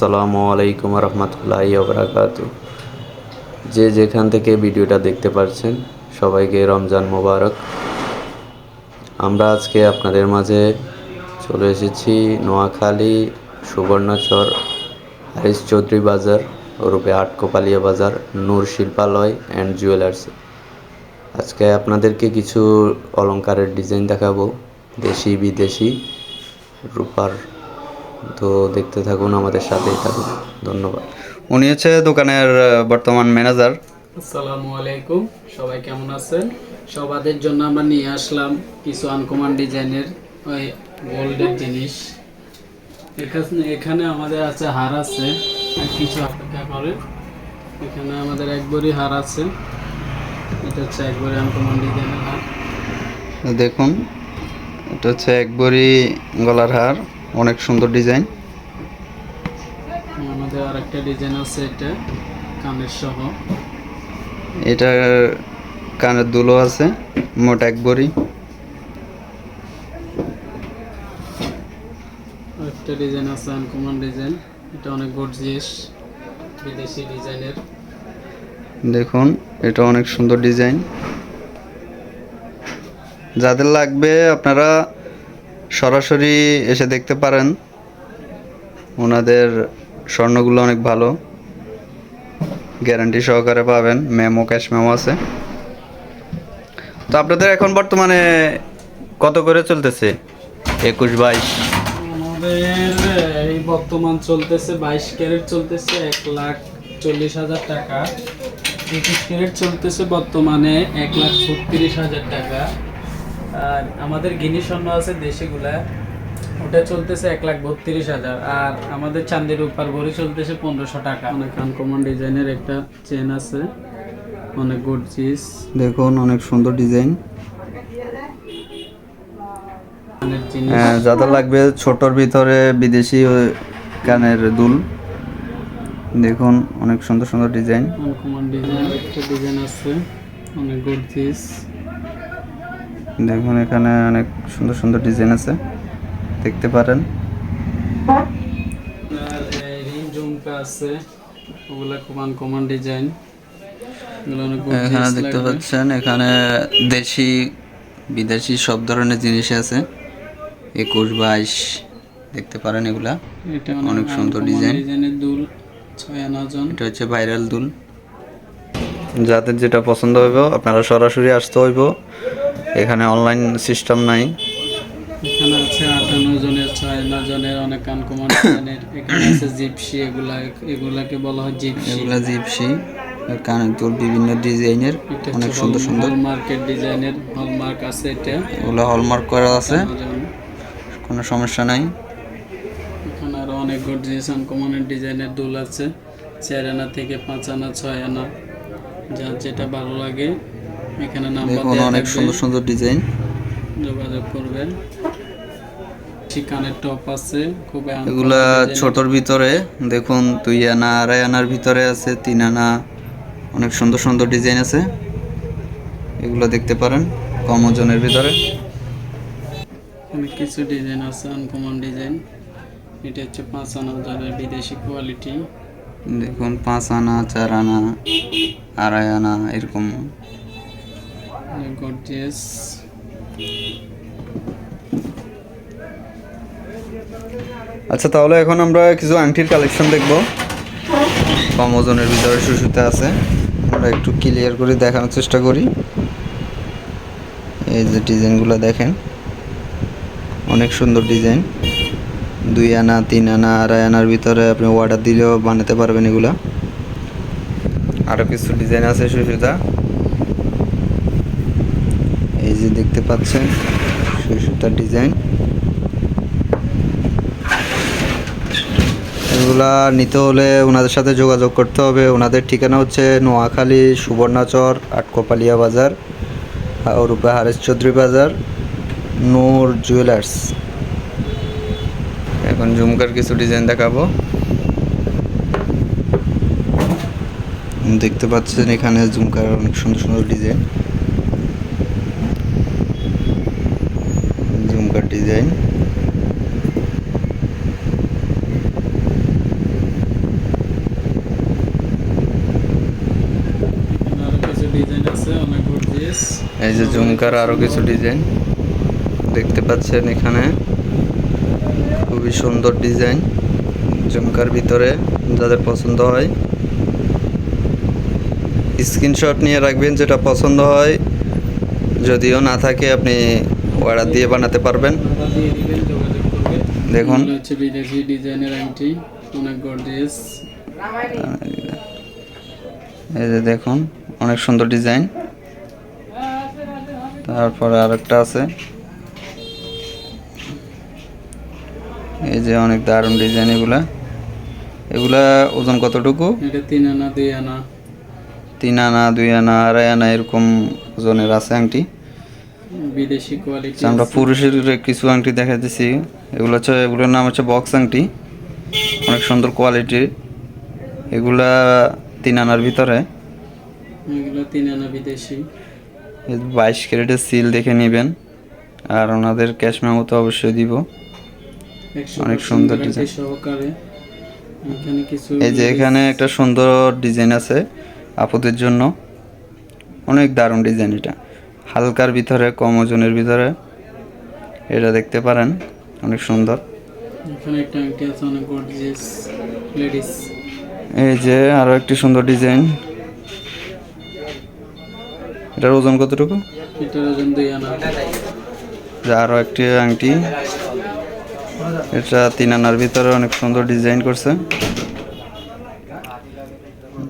আসসালামু আলাইকুম রহমতুল্লাহি ওবরাকাত যে যেখান থেকে ভিডিওটা দেখতে পাচ্ছেন সবাইকে রমজান মোবারক। আমরা আজকে আপনাদের মাঝে চলে এসেছি নোয়াখালী সুবর্ণচর হারিস চৌধুরী বাজার, ওরূপে আটকোপালিয়া বাজার, নূর শিল্পালয় অ্যান্ড জুয়েলার্স আজকে আপনাদেরকে কিছু অলংকারের ডিজাইন দেখাবো দেশি বিদেশি রূপার তো দেখতে থাকুন আমাদের সাথেই থাকুন। ধন্যবাদ। উনি হচ্ছে দোকানের বর্তমান ম্যানেজার। আসসালামু আলাইকুম। সবাই কেমন আছেন? সবাদের জন্য আমরা নিয়ে আসলাম কিছু আনকমান ডিজাইনের ওই গোল্ডের জিনিস। এখানে এখানে আমাদের আছে হার আছে আর কিছু অপেক্ষা করে এখানে আমাদের এক একবারই হার আছে। এটা হচ্ছে একবারই আনকমান ডিজাইনের হার। দেখুন এটা হচ্ছে একবরি গলার হার। অনেক সুন্দর ডিজাইন। আমাদের আরেকটা ডিজাইন আছে এটা কানের সহ। এটা কানের দুলো আছে মোট একবরি আরেকটা ডিজাইন আছে আনকমন ডিজাইন। এটা অনেক গর্জিয়াস বিদেশি ডিজাইনের। দেখুন এটা অনেক সুন্দর ডিজাইন। যাদের লাগবে আপনারা সরাসরি এসে দেখতে পারেন। ওনাদের স্বর্ণগুলো অনেক ভালো। গ্যারান্টি সহকারে পাবেন। মেমো, ক্যাশ মেমো আছে। তো আপনাদের এখন বর্তমানে কত করে চলতেছে? একুশ, বাইশ। আমাদের, এই বর্তমান চলতেছে বাইশ ক্যারেট চলতেছে এক লাখ চল্লিশ হাজার টাকা। একুশ ক্যারেট চলতেছে বর্তমানে এক লাখ ছত্রিশ হাজার টাকা। আর আমাদের গিনি স্বর্ণ আছে দেশিগুলা। ওটা চলতেছে এক লাখ বত্রিশ হাজার আর আমাদের চান্দির উপর ভরি চলতেছে পনেরোশো টাকা। অনেক আনকমন ডিজাইনের একটা চেন আছে অনেক গুড চিজ দেখুন অনেক সুন্দর ডিজাইন অনেক হ্যাঁ, যাদের লাগবে ছোটর ভিতরে বিদেশি ওই কানের দুল। দেখুন অনেক সুন্দর সুন্দর ডিজাইন আনকমন ডিজাইন একটা ডিজাইন আছে অনেক গুড চিজ দেখুন এখানে অনেক সুন্দর সুন্দর ডিজাইন আছে। দেখতে পারেন। আছে ওগুলা খুব আনকমন ডিজাইন এখানে দেখতে পাচ্ছেন এখানে দেশি বিদেশি সব ধরনের জিনিস আছে। একুশ বাইশ দেখতে পারেন এগুলা। এটা অনেক সুন্দর ডিজাইন। ডিজাইনের দুল ছয় আনা এটা হচ্ছে ভাইরাল দুল। যাদের যেটা পছন্দ হইব আপনারা সরাসরি আসতে হইব। এখানে অনলাইন সিস্টেম নাই। এখানে আছে আটান্ন জনের ছয় আনা জনের অনেক আনকমন ডিজাইনের এখানে আছে জিপসি এগুলা এগুলাকে বলা হয় জিপসি। এগুলা জিপসি কানের দুল বিভিন্ন ডিজাইনের এটা অনেক সুন্দর সুন্দর। হলমার্কের ডিজাইনের হলমার্ক আছে এটা। এগুলো হলমার্ক করা আছে। কোনো সমস্যা নাই। এখানে আরও অনেক গর্জিয়াস আনকমনের ডিজাইনের দুল আছে। চার আনা থেকে পাঁচ আনা ছয় আনা। যার যেটা ভালো লাগে। এখানে নাম্বার দেখুন অনেক সুন্দর সুন্দর ডিজাইন। যোগাযোগ করবেন। চিকানের টপ আছে খুব এগুলা ছোটর ভিতরে দেখুন দুই আনা আড়াই আনার ভিতরে আছে তিন আনা অনেক সুন্দর সুন্দর ডিজাইন আছে। এগুলো দেখতে পারেন কম ওজনের ভিতরে। অনেক কিছু ডিজাইন আছে আনকমন ডিজাইন। এটা হচ্ছে পাঁচ আনা ওজনের বিদেশি কোয়ালিটি দেখুন পাঁচ আনা চার আনা আড়াই আনা এরকম। গর্জিয়াস আচ্ছা তাহলে এখন আমরা কিছু আংটির কালেকশন দেখব। কম ওজনের ভিতরে সুসুতে আছে। আমরা একটু ক্লিয়ার করে দেখানোর চেষ্টা করি। এই যে ডিজাইনগুলো দেখেন। অনেক সুন্দর ডিজাইন। দুই আনা, তিন আনা, আড়াই আনার ভিতরে আপনি অর্ডার দিলেও বানাতে পারবেন এগুলা। আরও কিছু ডিজাইন আছে সুসুতা। যে দেখতে পাচ্ছেন সুসুতার ডিজাইন। এগুলা নিতে হলে ওনাদের সাথে যোগাযোগ করতে হবে। ওনাদের ঠিকানা হচ্ছে নোয়াখালী সুবর্ণাচর, আটকোপালিয়া বাজার ওরূপে হারেস চৌধুরী বাজার, নূর জুয়েলার্স। এখন ঝুমকার কিছু ডিজাইন দেখাবো। দেখতে পাচ্ছেন এখানে ঝুমকার অনেক সুন্দর সুন্দর ডিজাইন। ডিজাইন। এই যে ঝুমকার আরও কিছু ডিজাইন দেখতে পাচ্ছেন এখানে। খুবই সুন্দর ডিজাইন ঝুমকার ভিতরে যাদের পছন্দ হয়। স্ক্রিনশট নিয়ে রাখবেন যেটা পছন্দ হয়। যদিও না থাকে আপনি অর্ডার দিয়ে বানাতে পারবেন। দেখুন। হচ্ছে ডিজাইনের এই যে দেখুন, অনেক সুন্দর ডিজাইন। তারপরে আরেকটা আছে। এই যে অনেক দারুণ ডিজাইন এগুলা। এগুলা ওজন কতটুকু? তিন আনা দুই আনা তিন আনা, দুই আনা, আড়াই আনা এরকম ওজনের আছে, আংটি। বিদেশি কোয়ালিটি আচ্ছা, আমরা পুরুষের কিছু আংটি দেখাতেছি এগুলো হচ্ছে এগুলোর নাম হচ্ছে বক্স আংটি। অনেক সুন্দর কোয়ালিটির এগুলা তিন আনার ভিতরে। এগুলো তিন আনা বিদেশি। বাইশ ক্যারেটের সিল দেখে নেবেন। আর ওনাদের ক্যাশ মেমো তো অবশ্যই দিব। অনেক সুন্দর। সহকারে। এই যে এখানে একটা সুন্দর ডিজাইন আছে আপুদের জন্য। অনেক দারুণ ডিজাইন এটা। হালকার ভিতরে কম ওজনের ভিতরে। এটা দেখতে পারেন অনেক সুন্দর। এখানে একটা আংটি আছে অনেক গর্জিয়াস লেডিস এই যে আরও একটি সুন্দর ডিজাইন। এটার ওজন কতটুকু? এটার ওজন দুই আনা। যে আরও একটি আংটি। এটা তিন আনার ভিতরে অনেক সুন্দর ডিজাইন করছে।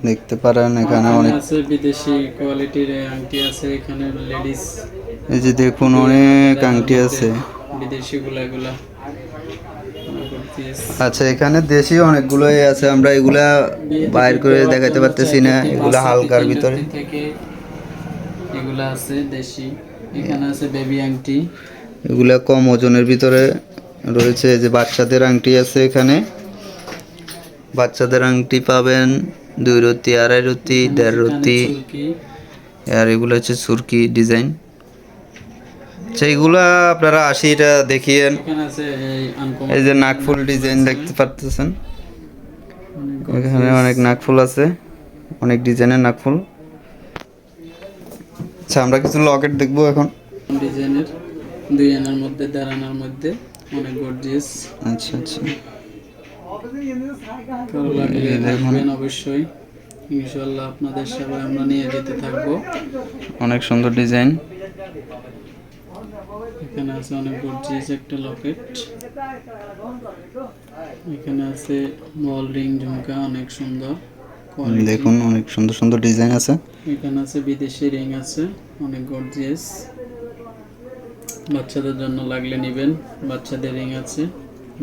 দেখতে পারেন এখানে অনেক আছে বিদেশি কোয়ালিটির আংটি আছে এখানে লেডিস এই যে দেখুন অনেক আংটি আছে। বিদেশি গুলা এগুলা অনেক গর্জিয়াস আচ্ছা এখানে দেশি অনেকগুলোই আছে আমরা এগুলা বাইর করে দেখাতে পারতেছি না এগুলা হালকার ভিতরে। থেকে এগুলা আছে দেশি। এখানে আছে বেবি আংটি এগুলা কম ওজনের ভিতরে রয়েছে এই যে বাচ্চাদের আংটি আছে এখানে। বাচ্চাদের আংটি পাবেন দুই রতি আড়াই রতি দেড় রতি। আর এগুলো হচ্ছে সুরকি ডিজাইন। আচ্ছা এগুলা আপনারা আশিটা দেখিয়ে এখানে আছে এই এই যে নাকফুল ডিজাইন দেখতে পারতেছেন? এখানে অনেক নাকফুল আছে অনেক ডিজাইনের নাকফুল আচ্ছা আমরা কিছু লকেট দেখব এখন। ডিজাইনের দুই আনার মধ্যে দেড় আনার মধ্যে অনেক গর্জিয়াস। আচ্ছা আচ্ছা। লাগলে দেখবেন অবশ্যই। ইনশাল্লাহ আপনাদের সেবায় আমরা নিয়ে যেতে থাকব। অনেক সুন্দর ডিজাইন। এখানে আছে অনেক গর্জিয়াস একটা লকেট। এখানে আছে বল রিং ঝুমকা অনেক সুন্দর দেখুন অনেক সুন্দর সুন্দর ডিজাইন আছে। এখানে আছে বিদেশি রিং আছে অনেক গর্জিয়াস। বাচ্চাদের জন্য লাগলে নেবেন। বাচ্চাদের রিং আছে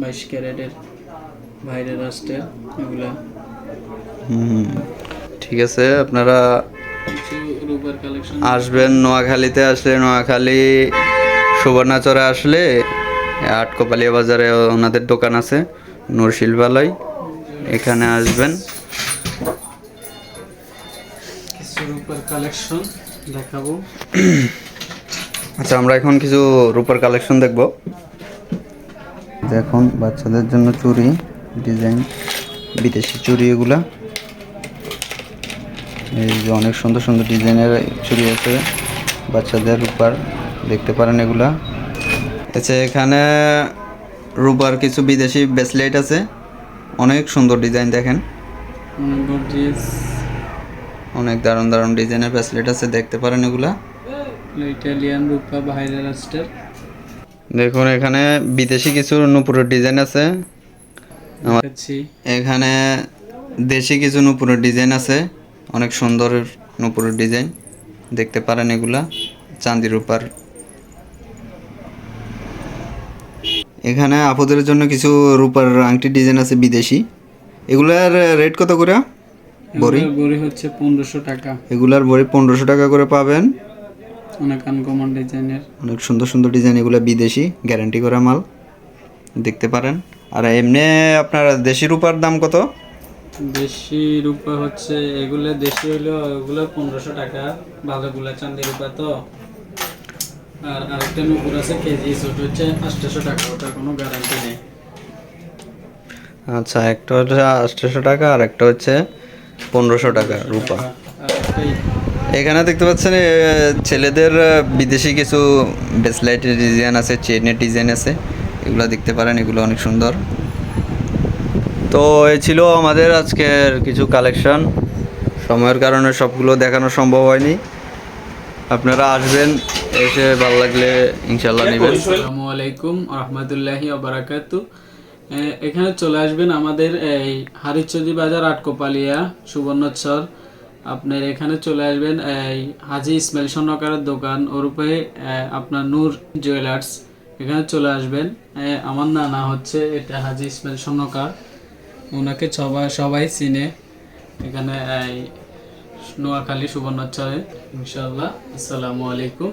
বাইশ ক্যারেটের। বাইরের রাষ্ট্রের এগুলা। হুম ঠিক আছে আপনারা আসবেন নোয়াখালীতে আসলে নোয়াখালী সুবর্ণাচরে আসলে আটকোপালিয়া বাজারে ওনাদের দোকান আছে নূর শিল্পালয় এখানে আসবেন। কিছু রূপার কালেকশন দেখাবো। আচ্ছা আমরা এখন কিছু রূপার কালেকশন দেখব। দেখুন বাচ্চাদের জন্য চুড়ি। ডিজাইন বিদেশি চুড়ি এগুলা। এই যে অনেক সুন্দর সুন্দর ডিজাইনের চুড়ি আছে বাচ্চাদের রূপার দেখতে পারেন এগুলা। আচ্ছা এখানে রূপার কিছু বিদেশি ব্রেসলেট আছে অনেক সুন্দর ডিজাইন দেখেন। অনেক দারুণ দারুণ ডিজাইনের ব্রেসলেট আছে দেখতে পারেন এগুলা। ইটালিয়ান রূপা রাষ্ট্রের দেখুন এখানে বিদেশি কিছু নুপুরের ডিজাইন আছে এখানে দেশি কিছু নুপুরের ডিজাইন আছে। অনেক সুন্দর নুপুরের ডিজাইন। দেখতে পারেন এগুলা। চাঁদি রূপার এখানে আপুদের জন্য কিছু রূপার আংটি ডিজাইন আছে বিদেশি। এগুলার রেট কত করে? বড়ি? বড়ি হচ্ছে পনেরোশো টাকা। এগুলার বড়ি পনেরোশো টাকা করে পাবেন। অনেক আনকমন ডিজাইনের অনেক সুন্দর সুন্দর ডিজাইন এগুলো বিদেশি। গ্যারান্টি করা মাল। দেখতে পারেন। আর এমনি আপনার দেশি রূপার দাম কত? দেশি রূপা হচ্ছে এগুলো দেশি হইল ওগুলো পনেরোশো টাকা। ভালোগুলো চান্দি রূপা তো। আর আরেকটা নুপুর আছে কেজি ছোট হচ্ছে আটশোশো টাকা ওটা কোনো গ্যারান্টি নেই। আচ্ছা একটা হচ্ছে আটশোশো টাকা আর একটা হচ্ছে পনেরোশো টাকা রূপা। এখানে দেখতে পাচ্ছেন ছেলেদের বিদেশি কিছু ব্রেসলাইটের ডিজাইন আছে চেনের ডিজাইন আছে। এগুলো দেখতে পারেন এগুলো অনেক সুন্দর। তো এই ছিল আমাদের আজকের কিছু কালেকশন সময়ের কারণে সবগুলো দেখানো সম্ভব হয়নি। আপনারা আসবেন এসে ভালো লাগলে ইনশাল্লাহ নেবেন। আসসালামু আলাইকুম রহমতুল্লাহি বারাকাতু এখানে চলে আসবেন আমাদের এই হারিচদি বাজার আটকোপালিয়া সুবর্ণচর আপনার এখানে চলে আসবেন এই হাজি ইসমাইল স্বর্ণকারের দোকান। ওরূপে আপনার নূর জুয়েলার্স। এখানে চলে আসবেন। আমার নানা হচ্ছে, এটা হাজি ইসমাইল স্বর্ণকার। ওনাকে সবাই সবাই চিনে। এখানে নোয়াখালী সুবর্ণচরে ইনশাল্লাহ আসসালামু আলাইকুম।